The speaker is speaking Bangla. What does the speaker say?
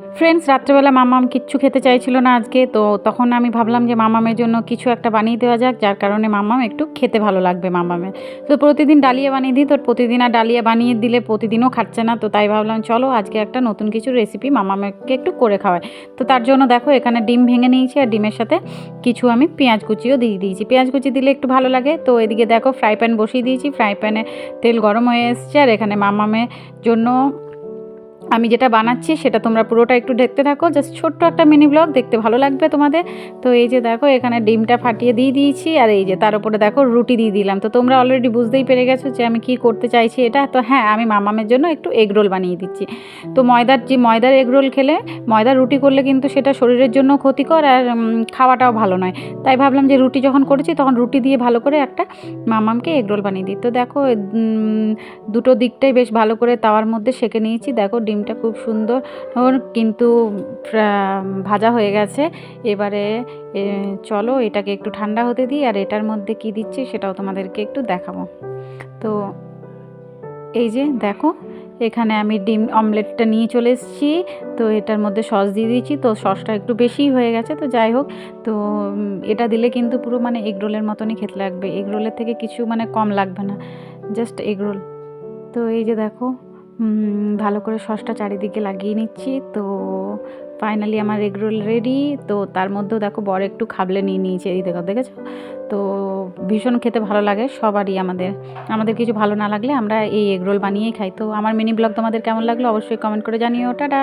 ফ্রেন্ডস রাত্রেবেলা মামাম কিচ্ছু খেতে চাইছিল না আজকে, তো তখন আমি ভাবলাম যে মামামের জন্য কিছু একটা বানিয়ে দেওয়া যাক, যার কারণে মামাম একটু খেতে ভালো লাগবে মামামের। তো প্রতিদিন ডালিয়া বানিয়ে দিই, তো প্রতিদিন আর ডালিয়া বানিয়ে দিলে প্রতিদিনও খাচ্ছে না, তো তাই ভাবলাম চলো আজকে একটা নতুন কিছু রেসিপি মামামেরকে একটু করে খাওয়াই। তো তার জন্য দেখো এখানে ডিম ভেঙে নিয়েছি, আর ডিমের সাথে কিছু আমি পেঁয়াজ কুচিও দিয়ে দিয়েছি। পেঁয়াজ কুচি দিলে একটু ভালো লাগে, তো এদিকে দেখো ফ্রাই প্যান বসিয়ে দিয়েছি, ফ্রাই প্যানে তেল গরম হয়ে এসছে, আর এখানে মামামের জন্য আমি যেটা বানাচ্ছি সেটা তোমরা পুরোটা একটু দেখতে থাকো। জাস্ট ছোট্ট একটা মিনি ব্লগ দেখতে ভালো লাগবে তোমাদের। তো এই যে দেখো, এখানে ডিমটা ফাটিয়ে দিয়ে দিয়েছি, আর এই যে তার উপরে দেখো রুটি দিয়ে দিলাম। তো তোমরা অলরেডি বুঝতেই পেরে গেছো যে আমি কি করতে চাইছি এটা। তো হ্যাঁ আমি মামামের জন্য একটু এগ রোল বানিয়ে দিচ্ছি। তো ময়দার যে ময়দার এগ রোল খেলে ময়দার রুটি করলে কিন্তু সেটা শরীরের জন্য ক্ষতিকর আর খাওয়াটাও ভালো নয়। তাই ভাবলাম যে রুটি যখন করেছি তখন রুটি দিয়ে ভালো করে একটা মামামকে এগ রোল বানিয়ে দিই। তো দেখো দুটো দিকটাই বেশ ভালো করে তাওয়ার মধ্যে সেঁকে নিয়েছি। দেখো ডিমটা খুব সুন্দর। কিন্তু ভাজা হয়ে গেছে। এবারে চলো এটাকে একটু ঠান্ডা হতে দিই, আর এটার মধ্যে কি দিচ্ছি সেটাও তোমাদেরকে একটু দেখাবো। তো, এই যে দেখো, এখানে আমি ডিম, অমলেটটা নিয়ে চলে এসেছি। তো এটার মধ্যে সস দিয়ে দিয়েছি। তো সসটা একটু বেশিই হয়ে গেছে, তো যাই হোক। তো এটা দিলে কিন্তু পুরো মানে এগ রোলের মতনই খেতে লাগবে। এগ রোলের থেকে কিছু মানে কম লাগবে না। জাস্ট এগ রোল তো এই যে দেখো ভালো করে সসটা চারিদিকে লাগিয়ে নিচ্ছি। তো ফাইনালি আমার এগ রোল রেডি তো তার মধ্যেও দেখো বড় একটু খাবলে নিয়ে নিয়েছে, এই দেখো, দেখেছ? তো ভীষণ খেতে ভালো লাগে, সবারই আমাদের। আমাদের কিছু ভালো না লাগলে আমরা এই এগ রোল বানিয়েই খাই। তো আমার মিনি ব্লগ তোমাদের কেমন লাগল অবশ্যই কমেন্ট করে জানিও। টাটা!